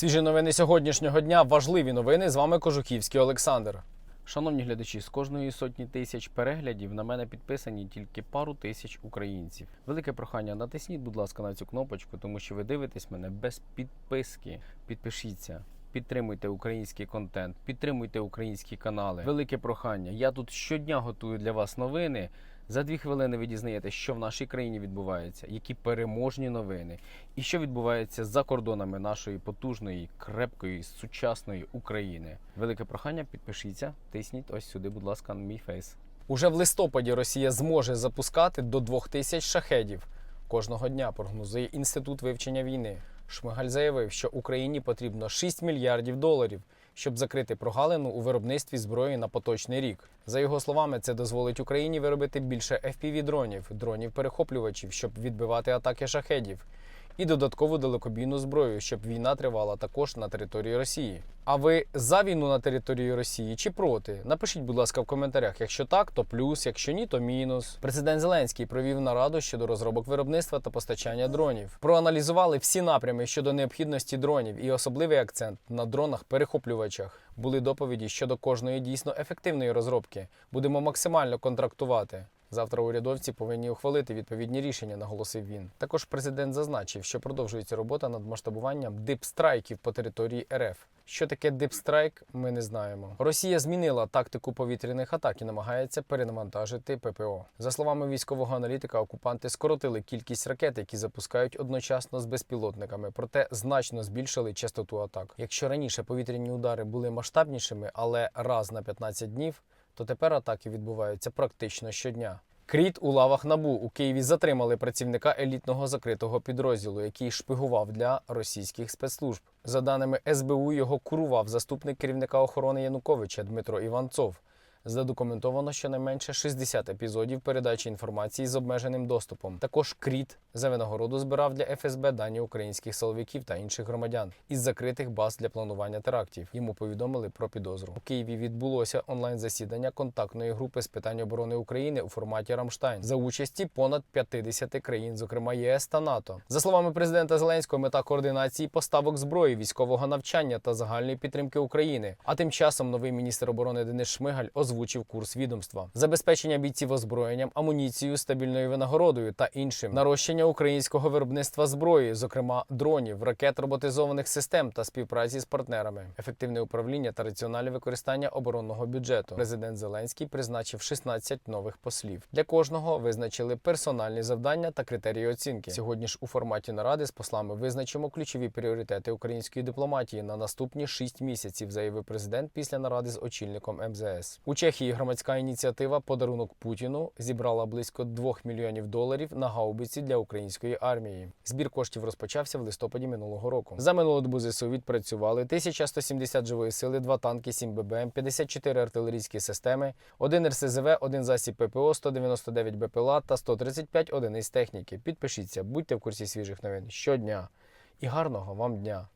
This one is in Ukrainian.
Свіжі новини сьогоднішнього дня. Важливі новини. З вами Кожухівський Олександр. Шановні глядачі, з кожної сотні тисяч переглядів на мене підписані тільки пару тисяч українців. Велике прохання, натисніть, будь ласка, на цю кнопочку, тому що ви дивитесь мене без підписки. Підпишіться. Підтримуйте український контент, підтримуйте українські канали. Велике прохання. Я тут щодня готую для вас новини. За дві хвилини ви дізнаєтесь, що в нашій країні відбувається, які переможні новини, і що відбувається за кордонами нашої потужної, крепкої, сучасної України. Велике прохання, підпишіться, тисніть ось сюди, будь ласка, на мій фейс. Уже в листопаді Росія зможе запускати до 2000 шахедів кожного дня. Прогнозує інститут вивчення війни. Шмигаль заявив, що Україні потрібно 6 мільярдів доларів, щоб закрити прогалину у виробництві зброї на поточний рік. За його словами, це дозволить Україні виробити більше FPV-дронів, дронів-перехоплювачів, щоб відбивати атаки шахедів, і додаткову далекобійну зброю, щоб війна тривала також на території Росії. А ви за війну на території Росії чи проти? Напишіть, будь ласка, в коментарях. Якщо так, то плюс, якщо ні, то мінус. Президент Зеленський провів нараду щодо розробок виробництва та постачання дронів. Проаналізували всі напрями щодо необхідності дронів і особливий акцент на дронах-перехоплювачах. Були доповіді щодо кожної дійсно ефективної розробки. Будемо максимально контрактувати. Завтра урядовці повинні ухвалити відповідні рішення, наголосив він. Також президент зазначив, що продовжується робота над масштабуванням дипстрайків по території РФ. Що таке дипстрайк, ми не знаємо. Росія змінила тактику повітряних атак і намагається перенавантажити ППО. За словами військового аналітика, окупанти скоротили кількість ракет, які запускають одночасно з безпілотниками, проте значно збільшили частоту атак. Якщо раніше повітряні удари були масштабнішими, але раз на 15 днів, то тепер атаки відбуваються практично щодня. Кріт у лавах набу у Києві затримали працівника елітного закритого підрозділу, який шпигував для російських спецслужб. За даними СБУ, його курував заступник керівника охорони Януковича Дмитро Іванцов. Задокументовано щонайменше 60 епізодів передачі інформації з обмеженим доступом. Також Кріт за винагороду збирав для ФСБ дані українських силовиків та інших громадян із закритих баз для планування терактів. Йому повідомили про підозру. У Києві відбулося онлайн засідання контактної групи з питань оборони України у форматі Рамштайн за участі понад 50 країн, зокрема ЄС та НАТО. За словами президента Зеленського, мета координації поставок зброї, військового навчання та загальної підтримки України. А тим часом новий міністр оборони Денис Шмигаль озвучив курс відомства: забезпечення бійців озброєнням, амуніцією, стабільною винагородою та іншим, нарощення українського виробництва зброї, зокрема дронів, ракет роботизованих систем та співпраці з партнерами, ефективне управління та раціональне використання оборонного бюджету. Президент Зеленський призначив 16 нових послів. Для кожного визначили персональні завдання та критерії оцінки. Сьогодні ж у форматі наради з послами визначимо ключові пріоритети української дипломатії на наступні 6 місяців, заявив президент після наради з очільником МЗС. Чехії громадська ініціатива Подарунок Путіну зібрала близько 2 мільйонів доларів на гаубиці для української армії. Збір коштів розпочався в листопаді минулого року. За минулу добу ЗСУ відпрацювали 1170 живої сили, 2 танки, 7 ББМ, 54 артилерійські системи, 1 РСЗВ, 1 засіб ППО, 199 БПЛА та 135 одиниць техніки. Підпишіться, будьте в курсі свіжих новин щодня. І гарного вам дня!